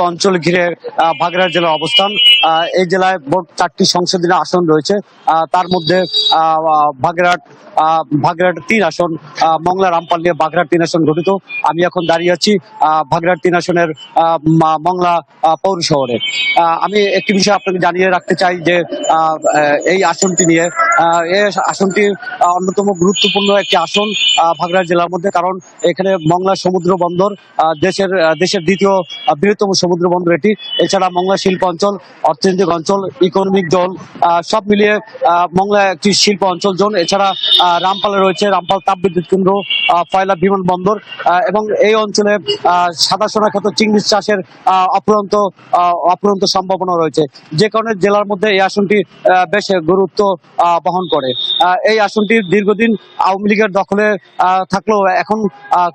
অঞ্চল ঘিরে বাগেরহাট জেলার অবস্থান। এই জেলায় মোট চারটি সংসদীয় আসন রয়েছে। তার মধ্যে বাগেরহাট বাগেরহাট তিন আসন মংলা, রামপাল নিয়ে বাগেরহাট তিন আসন গঠিত। আমি এখন দাঁড়িয়ে আছি বাগেরহাট তিন আসনের মংলা পৌর শহরে। আমি একটি বিষয় আপনাকে জানিয়ে রাখতে চাই যে এই আসনটি নিয়ে এই আসনটি অন্যতম গুরুত্বপূর্ণ একটি আসন বাগেরহাট জেলার মধ্যে। কারণ এখানে মংলা সমুদ্র বন্দর দেশের দেশের দ্বিতীয় বৃহত্তম সমুদ্র বন্দর এটি। এছাড়া মংলা শিল্প অঞ্চল অর্থনৈতিক অঞ্চল ইকোনমিক জোন সব মিলিয়ে মংলা একটি শিল্প অঞ্চল জোন। এছাড়া রামপালে রয়েছে রামপাল তাপবিদ্যুৎ কেন্দ্র ফয়লা বিমানবন্দর আহ, এবং এই অঞ্চলে সাদা সোনা খ্যাত চিংড়ির চাষের অপুরন্ত অপুরন্ত সম্ভাবনা রয়েছে। যে কারণে জেলার মধ্যে এই আসনটি বেশ গুরুত্ব বহন করে। এই আসনটি দীর্ঘদিন আওয়ামী লীগের দখলে থাকলেও এখন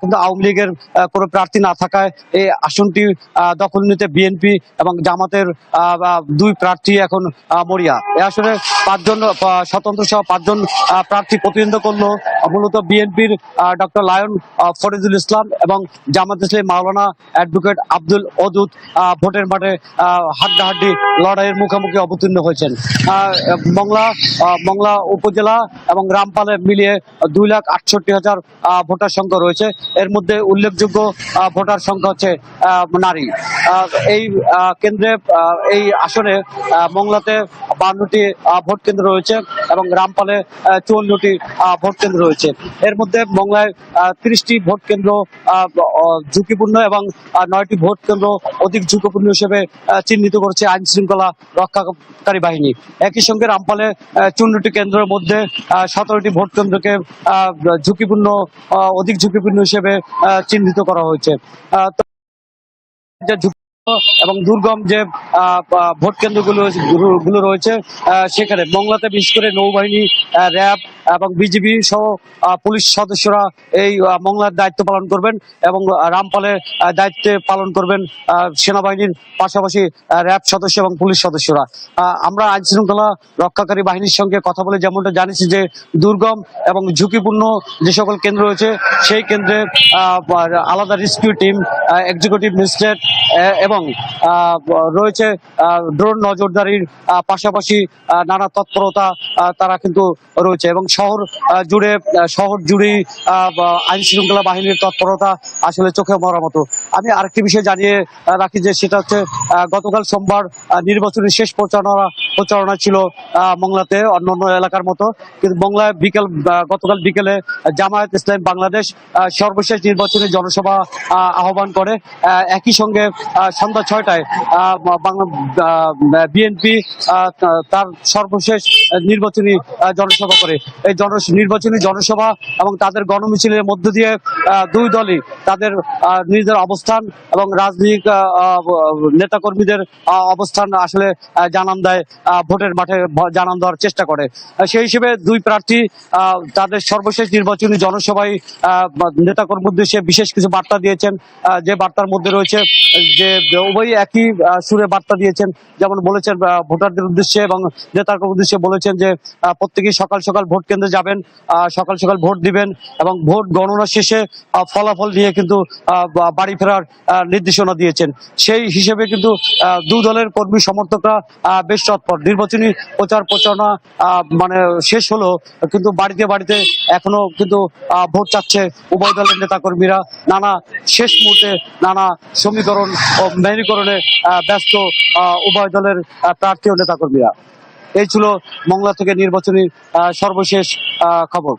কিন্তু আওয়ামী লীগের কোনো প্রার্থী না থাকায় এই আসনটি আহ, দখল নিতে বিএনপি এবং জামাতের দুই প্রার্থী এখন মরিয়া। এ আসলে পাঁচজন স্বতন্ত্র সহ পাঁচজন প্রার্থী প্রতিদ্বন্দ্ব করল। মূলত বিএনপির ডক্টর লায়ন আহ, ফরিদুল ইসলাম এবং জামাত ইসলাম মাওলানা অ্যাডভোকেট আব্দুল আহ, ভোটের মাঠে হাড্ডাহাড্ডি লড়াইয়ের মুখোমুখি অবতীর্ণ হয়েছেন। মংলা মংলা উপজেলা এবং রামপালে মিলিয়ে দুই লাখ আটষট্টি হাজার ভোটার সংখ্যা রয়েছে। এর মধ্যে উল্লেখযোগ্য ভোটার সংখ্যা হচ্ছে নারী। এই কেন্দ্রে এই আসনে মংলাতে বান্নটি ভোট কেন্দ্র রয়েছে এবং রামপালে চুয়ান্নটি ভোট কেন্দ্র রয়েছে। এর মধ্যে মংলায় তিরিশটি ভোট কেন্দ্র ঝুঁকিপূর্ণ এবং নয়টি ভোট কেন্দ্র অধিক ঝুঁকিপূর্ণ হিসেবে চিহ্নিত করেছে আইন শৃঙ্খলা রক্ষাকারী বাহিনী। একই সঙ্গে রামপালে চুয়ান্নটি কেন্দ্রের মধ্যে সতেরোটি ভোট কেন্দ্রকে ঝুঁকিপূর্ণ অধিক ঝুঁকিপূর্ণ হিসেবে চিহ্নিত করা হয়েছে। এবং দুর্গম যে ভোট কেন্দ্রগুলো গুলো- রয়েছে সেখানে বাংলাতে বিশেষ করে নৌবাহিনী র্যাব এবং বিজিবি সহ পুলিশ সদস্যরা এই মংলার দায়িত্ব পালন করবেন এবং রামপালের দায়িত্বে পালন করবেন সেনাবাহিনীর পাশাপাশি র্যাব সদস্য এবং পুলিশ সদস্যরা। আমরা আইন শৃঙ্খলা রক্ষাকারী বাহিনীর সঙ্গে কথা বলে যেমনটা জানিয়েছি যে দুর্গম এবং ঝুঁকিপূর্ণ যে সকল কেন্দ্র রয়েছে, সেই কেন্দ্রে আলাদা রেস্কিউ টিম এক্সিকিউটিভ ম্যাজিস্ট্রেট এবং রয়েছে ড্রোন নজরদারির পাশাপাশি নানা তৎপরতা তারা কিন্তু রয়েছে এবং শহর জুড়ে শহর জুড়েই আইন শৃঙ্খলা বাহিনীর তৎপরতা আসলে চোখে মরার মতো। আমি আরেকটি বিষয় জানিয়ে রাখি যে সেটা হচ্ছে গতকাল সোমবার নির্বাচনের শেষ প্রচারণা প্রচারণা ছিল মংলাতে অন্য অন্য এলাকার মতো। কিন্তু মংলায় বিকেল গতকাল বিকেলে জামায়াত ইসলাম বাংলাদেশ সর্বশেষ নির্বাচনী জনসভা আহ, আহ্বান করে। একই সঙ্গে সন্ধ্যা ছয়টায় বিএনপি তার সর্বশেষ নির্বাচনী জনসভা করে। এই জন নির্বাচনী জনসভা এবং তাদের গণমিছিলের মধ্য দিয়ে দুই দলই তাদের আহ, নিজেদের অবস্থান এবং রাজনৈতিক নেতাকর্মীদের অবস্থান আসলে জানান দেয় ভোটের মাঠে জানান দেওয়ার চেষ্টা করে। সেই হিসেবে দুই প্রার্থী তাদের সর্বশেষ নির্বাচনী জনসভায় নেতাকর্মীর উদ্দেশ্যে বিশেষ কিছু বার্তা দিয়েছেন। যে বার্তার মধ্যে রয়েছে যে উভয়ই একই সুরে বার্তা দিয়েছেন। যেমন বলেছেন ভোটারদের উদ্দেশ্যে এবং নেতাকর্মীর উদ্দেশ্যে বলেছেন যে প্রত্যেকেই সকাল সকাল ভোট কেন্দ্রে যাবেন সকাল সকাল ভোট দিবেন এবং ভোট গণনা শেষে ফলাফল নিয়ে কিন্তু বাড়ি ফেরার নির্দেশনা দিয়েছেন। সেই হিসেবে কিন্তু দু দলের কর্মী সমর্থকরা বেশ তৎপর। নির্বাচনী প্রচার প্রচারণা মানে শেষ হলো কিন্তু বাড়িতে বাড়িতে এখনও কিন্তু ভোট চাচ্ছে উভয় দলের নেতাকর্মীরা। নানা শেষ মুহূর্তে নানা সমীকরণ ও আহ, ব্যস্ত উভয় দলের প্রার্থী ও নেতাকর্মীরা। এই ছিল মংলা থেকে নির্বাচনী সর্বশেষ খবর।